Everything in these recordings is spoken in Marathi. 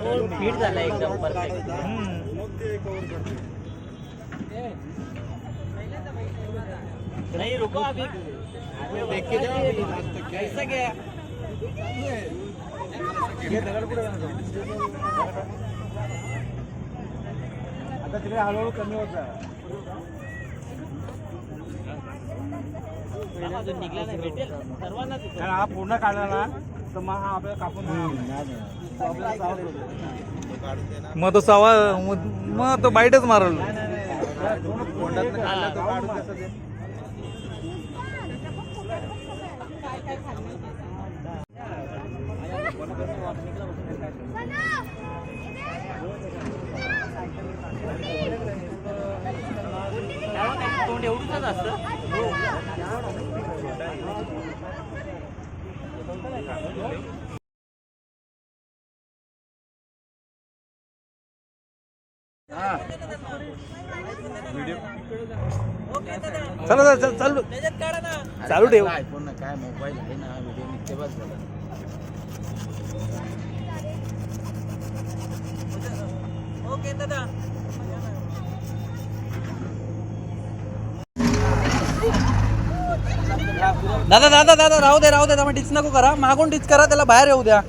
फिट झाला एकदम परफेक्ट नहीं रुको अभी देख के जाओ कैसा गया आता तिकडे हळूहळू कमी होत अजून निघला नाही. भेटेल. सर्वांना हा पूर्ण काढला ना. तर मग हा आपल्याला कापून तो आपल्याला सावध होतो. मग तो सवा मग तो बाईटच मारल. कोंडातनं काढला तर काढून कसं ते? तोंड एवढंच असतं? चला चला चल चालू. चालू ठेव. आयफोन ना काय मोबाईल आहे ना व्हिडिओ निघते बस झाला ओके दादा. दादा दादा दादा राहू दे राहू दे त्यामुळे टीच नको करा मागून टीच करा त्याला बाहेर येऊ द्या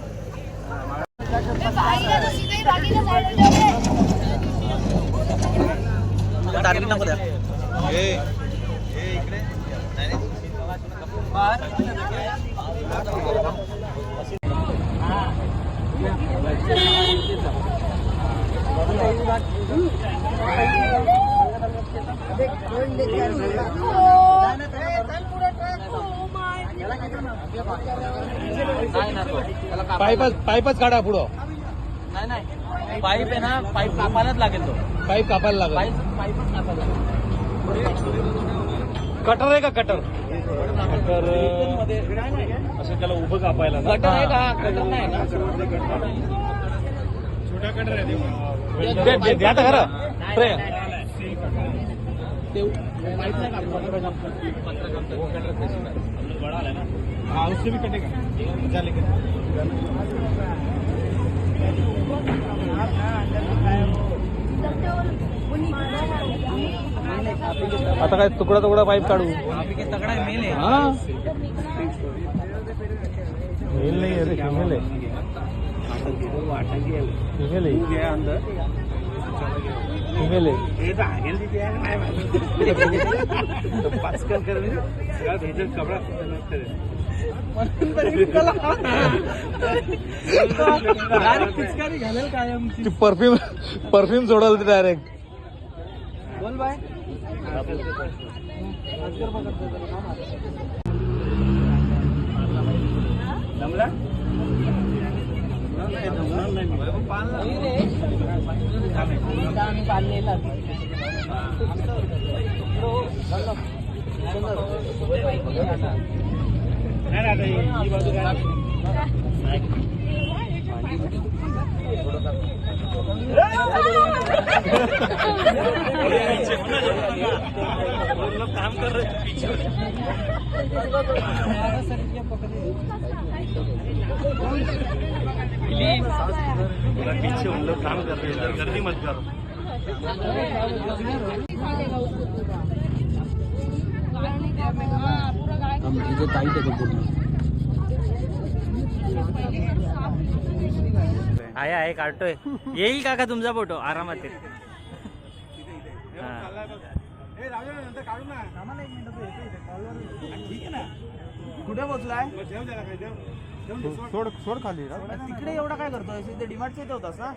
पाईपच पाईपच काढा पुढं. नाही नाही. पाईप आहे ना पाईप कापायलाच लागेल तो. पाईप कापायला लागेल. पाईप पाईपच कापायला कटर आहे का कटर? कटर असं त्याला उभं कापायला ना? कटर आहे का? कटर नाही ना. दे- दे- द्या तर खरं. प्रे- ते पाईप नाही कापलं हाँ उससे भी कटेगा। जा लेकर आता काय तुकडा तुकडा पाईप काढू? तगड़ा मेल है हा मेल नाही आहे. फिमेल आहे. फिमेल आहे. फिमेल आहे पिचकारी घालेल कायम ती परफ्यूम परफ्यूम सोडवलं ते डायरेक्ट बोल बाय. आहे काढतोय येईल काका तुमचा फोटो आरामात येईल. हा. ए, राहू दे ना, नंतर काढू ना. ठीक आहे ना. कुठे पोहोचलाय जेव त्याला काय, जेव. जेवून दे, सोड. सोड सोड खाली तिकडे एवढा काय करतोय डिमांडच्या इथे होतास ना.